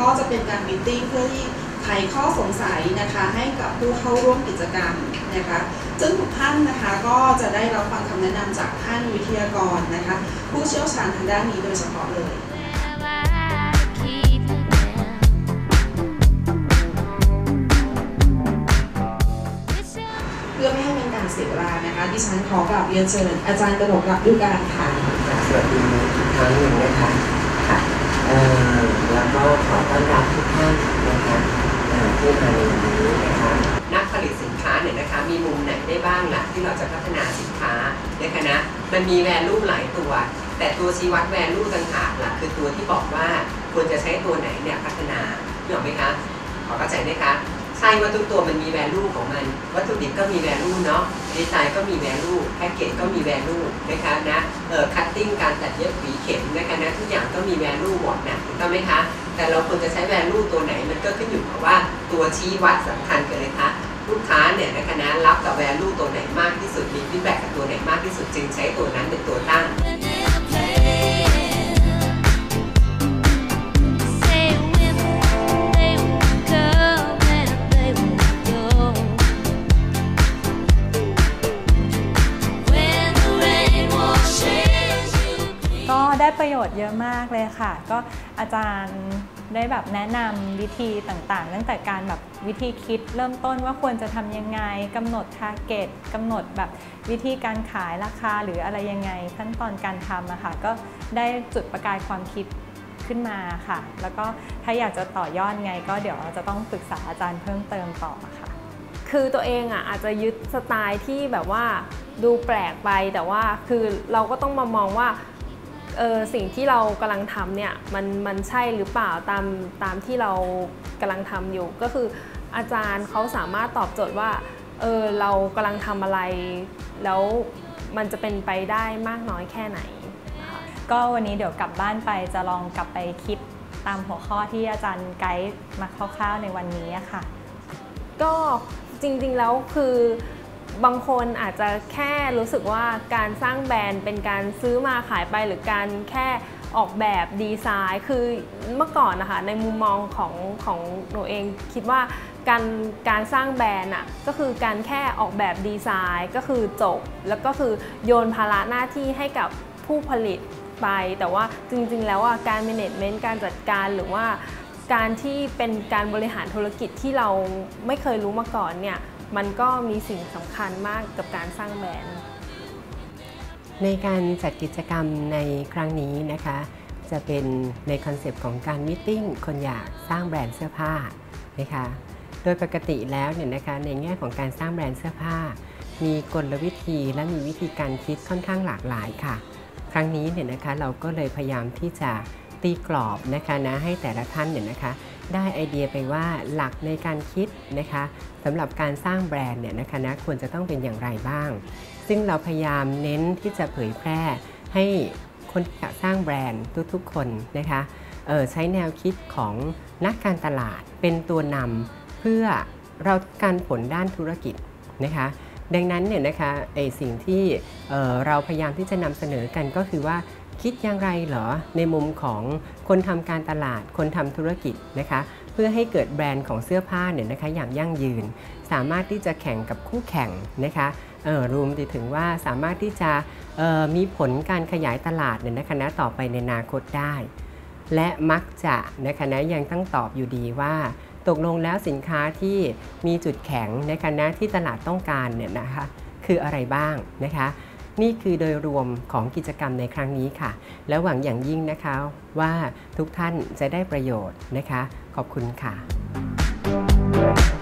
ก็จะเป็นการมิทติ้งเพื่อที่ไขข้อสงสัยนะคะให้กับผู้เข้าร่วมกิจกรรมนะคะซึ่งทุกท่านนะคะก็จะได้รับฟังคำแนะนำจากท่านวิทยากรนะคะผู้เชี่ยวชาญทางด้านนี้โดยเฉพาะเลยเพื่อไม่ให้เป็นการเสียเวลานะคะดิฉันขอกราบเรียนเชิญอาจารย์กระดกรับดูการค่ะสวัสดีอีกครั้งหนึ่งนะคะค่ะ แล้วก็ขอต้อนรับทุกท่านนะคะที่มาในวันนี้นะคะนักผลิตสินค้าเนี่ยนะคะมีมุมไหนได้บ้างล่ะที่เราจะพัฒนาสินค้านะคะนะมันมีแวลูหลายตัว แต่ตัวชี้วัดแวลูต่างหากล่ะคือตัวที่บอกว่าควรจะใช้ตัวไหนเนี่ยพัฒนาเห็นไหมคะขอเข้าใจไหมคะ ใช่ว่าทุกตัวมันมีแวลูของมัน วัตถุดิบก็มีแวลูเนาะดีไซน์ก็มีแวลูแพ็กเกจก็มีแวลูนะคะนะเอ่อคัตติ้งการตัดเย็บหวีเข็มนะคะนะทุกอย่างก็มีแวลูหมดนะถูกต้องไหมคะ แต่เราควรจะใช้แวลูตัวไหนมันก็ขึ้นอยู่กับว่าตัวชี้วัดสำคัญกันเลยคะลูกค้าเนี่ยนะคะนะรับ ได้ประโยชน์เยอะมากเลยค่ะ ก็อาจารย์ได้แบบแนะนำวิธีต่างๆ ตั้งแต่การแบบวิธีคิดเริ่มต้นว่าควรจะทำยังไงกำหนดทาร์เก็ตกำหนดแบบวิธีการขายราคาหรืออะไรยังไงขั้นตอนการทำอะค่ะก็ได้จุดประกายความคิดขึ้นมาค่ะ แล้วก็ถ้าอยากจะต่อยอดไง ก็เดี๋ยวเราจะต้องปรึกษาอาจารย์เพิ่มเติมต่อค่ะ คือตัวเองอะอาจจะยึดสไตล์ที่แบบว่าดูแปลกไปแต่ว่าคือเราก็ต้องมามองว่า เออสิ่งที่เรากำลังทำเนี่ยมันมันใช่หรือเปล่าตามตามที่เรากำลังทำอยู่ ก็คืออาจารย์เขาสามารถตอบโจทย์ว่าเออเรากำลังทำอะไร แล้วมันจะเป็นไปได้มากน้อยแค่ไหนค่ะก็วันนี้เดี๋ยวกลับบ้านไปจะลองกลับไปคิดตามหัวข้อที่อาจารย์ไกด์มาคร่าวๆในวันนี้อะค่ะ ก็จริงๆแล้วคือ บางคนอาจจะแค่รู้สึกว่าการสร้างแบรนด์เป็นการซื้อมาขายไปหรือการแค่ออกแบบดีไซน์ คือเมื่อก่อนนะคะในมุมมองของของหนูเองคิดว่าการการสร้างแบรนด์อะก็คือการแค่ออกแบบดีไซน์ก็คือจบ แล้วก็คือโยนภาระหน้าที่ให้กับผู้ผลิตไป แต่ว่าจริงๆ แล้วอะการ management การจัดการหรือว่าการที่เป็นการบริหารธุรกิจที่เราไม่เคยรู้มาก่อนเนี่ย มันก็มีสิ่งสำคัญมากกับการสร้างแบรนด์ ในการจัดกิจกรรมในครั้งนี้นะคะ จะเป็นในคอนเซปต์ของการมิทติ้งคนอยากสร้างแบรนด์เสื้อผ้านะคะโดยปกติแล้วเนี่ยนะคะในแง่ของการสร้างแบรนด์เสื้อผ้า มีกลวิธีและมีวิธีการคิดค่อนข้างหลากหลายค่ะ ครั้งนี้เนี่ยนะคะเราก็เลยพยายามที่จะตีกรอบนะคะนะให้แต่ละท่านเนี่ยนะคะ ได้ไอเดียไปว่าหลักในการคิดนะคะสำหรับการสร้างแบรนด์เนี่ยนะคะนะควรจะต้องเป็นอย่างไรบ้าง ซึ่งเราพยายามเน้นที่จะเผยแพร่ให้คนที่อยากสร้างแบรนด์ทุกๆคนนะคะเออใช้แนวคิดของนักการตลาดเป็นตัวนำเพื่อเราการผลด้านธุรกิจนะคะดังนั้นเนี่ยนะคะไอสิ่งที่เออเราพยายามที่จะนำเสนอกันก็คือว่า คิดอย่างไรเหรอ ในมุมของคนทำการตลาดคนทำธุรกิจนะคะ เพื่อให้เกิดแบรนด์ของเสื้อผ้าเนี่ยนะคะอย่างยั่งยืน สามารถที่จะแข่งกับคู่แข่งนะคะเออรวมไปถึงว่าสามารถที่จะออมีผลการขยายตลาดเนี่ยนะคะนะต่อไปในอนาคตได้ และมักจะนะคะนะยังต้องตอบอยู่ดีว่าตกลงแล้วสินค้าที่มีจุดแข็งนะคะนะที่ตลาดต้องการเนี่ยนะคะคืออะไรบ้างนะคะ นี่คือโดยรวมของกิจกรรมในครั้งนี้ค่ะ แล้วหวังอย่างยิ่งนะคะว่าทุกท่านจะได้ประโยชน์นะคะ ขอบคุณค่ะ